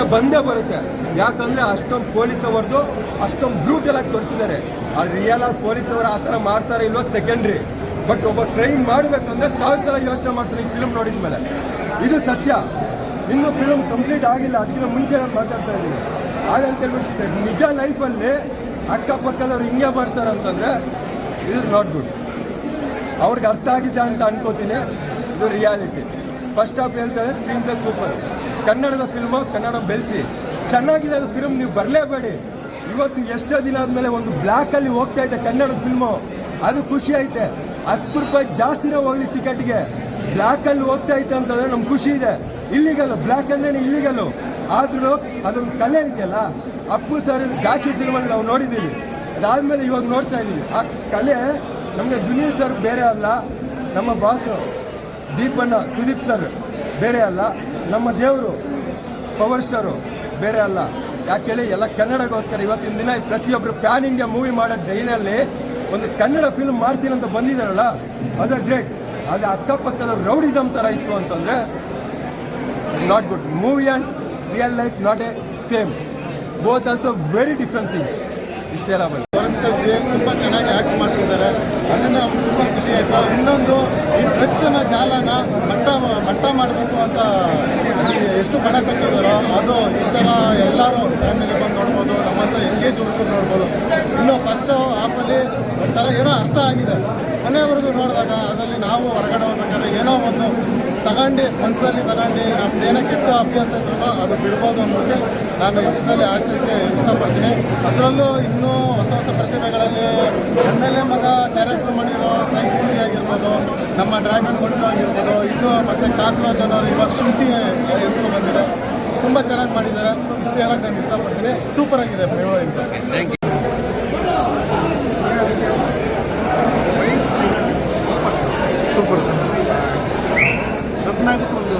ಭಯ ಬಂದೇ ಬರುತ್ತೆ. ಯಾಕಂದ್ರೆ ಅಷ್ಟೊಂದು ಪೊಲೀಸ್ ಅವರದು ಅಷ್ಟೊಂದು ಬ್ರೂಟಲ್ ಆಗಿ ತೋರಿಸಿದ್ದಾರೆ. ಅದು ರಿಯಲ್ ಆಗಿ ಪೊಲೀಸ್ ಅವರು ಆ ಥರ ಮಾಡ್ತಾರೆ ಇಲ್ವೋ ಸೆಕೆಂಡ್ರಿ ಬಟ್ ಒಬ್ಬ ಕ್ರೈಮ್ ಮಾಡಬೇಕಂದ್ರೆ ಸಾವಿರ ಸಲ ಯೋಚನೆ ಮಾಡ್ತಾರೆ ಈ ಫಿಲ್ಮ್ ನೋಡಿದ ಮೇಲೆ. ಇದು ಸತ್ಯ. ಇನ್ನು ಫಿಲಮ್ ಕಂಪ್ಲೀಟ್ ಆಗಿಲ್ಲ. ಅದಕ್ಕಿಂತ ಮುಂಚೆ ನಾನು ಮಾತಾಡ್ತಾ ಇದ್ದೀನಿ. ಹಾಗಂತ ಹೇಳ್ಬಿಟ್ಟು ನಿಜ ಲೈಫಲ್ಲಿ ಅಕ್ಕಪಕ್ಕದವ್ರು ಹಿಂಗೆ ಮಾಡ್ತಾರೆ ಅಂತಂದ್ರೆ ಇಸ್ ನಾಟ್ ಗುಡ್ ಅವ್ರಿಗೆ ಅರ್ಥ ಆಗಿದೆ ಅಂತ ಅನ್ಕೋತೀನಿ. ಇದು ರಿಯಾಲಿಟಿ ಫಸ್ಟ್ ಹಾಫ್ ಹೇಳ್ತಾರೆ ಸ್ಕ್ರೀನ್ ಪ್ಲೇ ಸೂಪರ್ ಕನ್ನಡದ ಫಿಲ್ಮ ಕನ್ನಡ ಬೆಳೆಸಿ. ಚೆನ್ನಾಗಿದೆ ಅದು ಫಿಲ್ಮ್ ನೀವು ಬರಲೇಬೇಡಿ. ಇವತ್ತು ಎಷ್ಟೋ ದಿನ ಆದಮೇಲೆ ಒಂದು ಬ್ಲ್ಯಾಕಲ್ಲಿ ಹೋಗ್ತಾ ಇದೆ ಕನ್ನಡ ಫಿಲ್ಮು ಅದು ಖುಷಿ ಐತೆ. ಹತ್ತು ರೂಪಾಯಿ ಜಾಸ್ತಿನೇ ಹೋಗ್ಲಿ ಟಿಕೆಟ್ಗೆ ಬ್ಲ್ಯಾಕಲ್ಲಿ ಹೋಗ್ತಾ ಐತೆ ಅಂತಂದ್ರೆ ನಮ್ಗೆ ಖುಷಿ ಇದೆ. ಇಲ್ಲಿಗಲ್ಲು ಬ್ಲ್ಯಾಕ್ ಅಂದ್ರೆ ಇಲ್ಲಿಗಲ್ಲು ಆದ್ರೂ ಅದೊಂದು ಕಲೆ ಇದೆಯಲ್ಲ? ಅಪ್ಪು ಸರ್ ಗಾಕಿ ಫಿಲ್ಮಲ್ಲಿ ನಾವು ನೋಡಿದ್ದೀವಿ. ಅದಾದಮೇಲೆ ಇವಾಗ ನೋಡ್ತಾ ಇದ್ದೀವಿ ಆ ಕಲೆ ನಮಗೆ ದುನೀರ್ ಸರ್ ಬೇರೆ ಅಲ್ಲ, ನಮ್ಮ ಬಾಸು ದೀಪಣ್ಣ, ಸುದೀಪ್ ಸರ್ ಬೇರೆ ಅಲ್ಲ. ನಮ್ಮ ದೇವರು ಪವರ್ ಸ್ಟಾರು ಬೇರೆ ಅಲ್ಲ. ಯಾಕೆ ಹೇಳಿ, ಎಲ್ಲ ಕನ್ನಡಗೋಸ್ಕರ ಇವತ್ತಿನ ದಿನ ಪ್ರತಿಯೊಬ್ಬರು ಫ್ಯಾನ್ ಇಂಡಿಯಾ ಮೂವಿ ಮಾಡೋ ಡೈನಲ್ಲಿ ಒಂದು ಕನ್ನಡ ಫಿಲ್ಮ್ ಮಾಡ್ತೀನಿ ಅಂತ ಬಂದಿದ್ದಾರಲ್ಲ, ಅದು ಗ್ರೇಟ್ ಆದರೆ ಅಕ್ಕಪಕ್ಕದ ರೌಡಿಸಮ್ ಥರ ಇತ್ತು ಅಂತಂದರೆ not good movie and real life not a same both also very different thing ಇಷ್ಟೆಲ್ಲ ಬಂದು ತುಂಬ ಚೆನ್ನಾಗಿ ಆ್ಯಕ್ಟ್ ಮಾಡ್ತಿದ್ದಾರೆ. ಅದರಿಂದ ನಮ್ಗೆ ತುಂಬ ಖುಷಿ ಆಯಿತು. ಇನ್ನೊಂದು ಈ ಡ್ರಗ್ಸನ್ನ ಜಾಲನ ಮಟ್ಟ ಮಾಡಬೇಕು ಅಂತ ಎಷ್ಟು ಬಡ ತಟ್ಟಿದಾರೋ ಅದು ಈ ಥರ ಎಲ್ಲರೂ ಫ್ಯಾಮಿಲಿ ಬಂದು ನೋಡ್ಬೋದು ನಮ್ಮಂತ ಎಂಗೇಜ್ ಹುಡುಗರು ನೋಡ್ಬೋದು. ಇನ್ನು ಫಸ್ಟು ಆ್ಯಪಲ್ಲಿ ಒಂಥರ ಏನೋ ಅರ್ಥ ಆಗಿದೆ. ಮನೆಯವರೆಗೂ ನೋಡಿದಾಗ ಅದರಲ್ಲಿ ನಾವು ಹೊರಗಡೆ ಹೋಗ್ಬೇಕಾದ್ರೆ ಏನೋ ಒಂದು ತಗೊಂಡು ಮನಸ್ಸಲ್ಲಿ ತಗೊಂಡು ನಮ್ದು ಏನೋ ಕೆಟ್ಟ ಅಭ್ಯಾಸ ಇದ್ರೂ ಅದು ಬಿಡ್ಬೋದು ಅಂದ್ಬಿಟ್ಟು ನಾನು ಇಷ್ಟರಲ್ಲಿ ಆಡ್ಸೋಕ್ಕೆ ಇಷ್ಟಪಡ್ತೀನಿ. ಅದರಲ್ಲೂ ಇನ್ನೂ ಹೊಸ ಹೊಸ ಪ್ರತಿಭೆಗಳಲ್ಲಿ ಎ ಮಗ ಆಗಿರ್ಬೋದು ನಮ್ಮ ಡ್ರ್ಯಾಗನ್ ಮಂಟು ಆಗಿರ್ಬೋದು ಇನ್ನು ಮತ್ತು ಕಾಕ್ರೋಜ್ ಅನ್ನೋರು ಇವಾಗ ಶುಂಠಿ ಹೆಸರು ಬಂದಿದೆ. ತುಂಬ ಚೆನ್ನಾಗಿ ಮಾಡಿದ್ದಾರೆ. ಇಷ್ಟು ಹೇಳಕ್ಕೆ ನಾನು ಇಷ್ಟಪಡ್ತೀನಿ. ಸೂಪರ್ ಆಗಿದೆ ಥ್ಯಾಂಕ್ ಯು ಸೂಪರ್ ಸರ್ ರತ್ನಾಗಿ ಒಂದು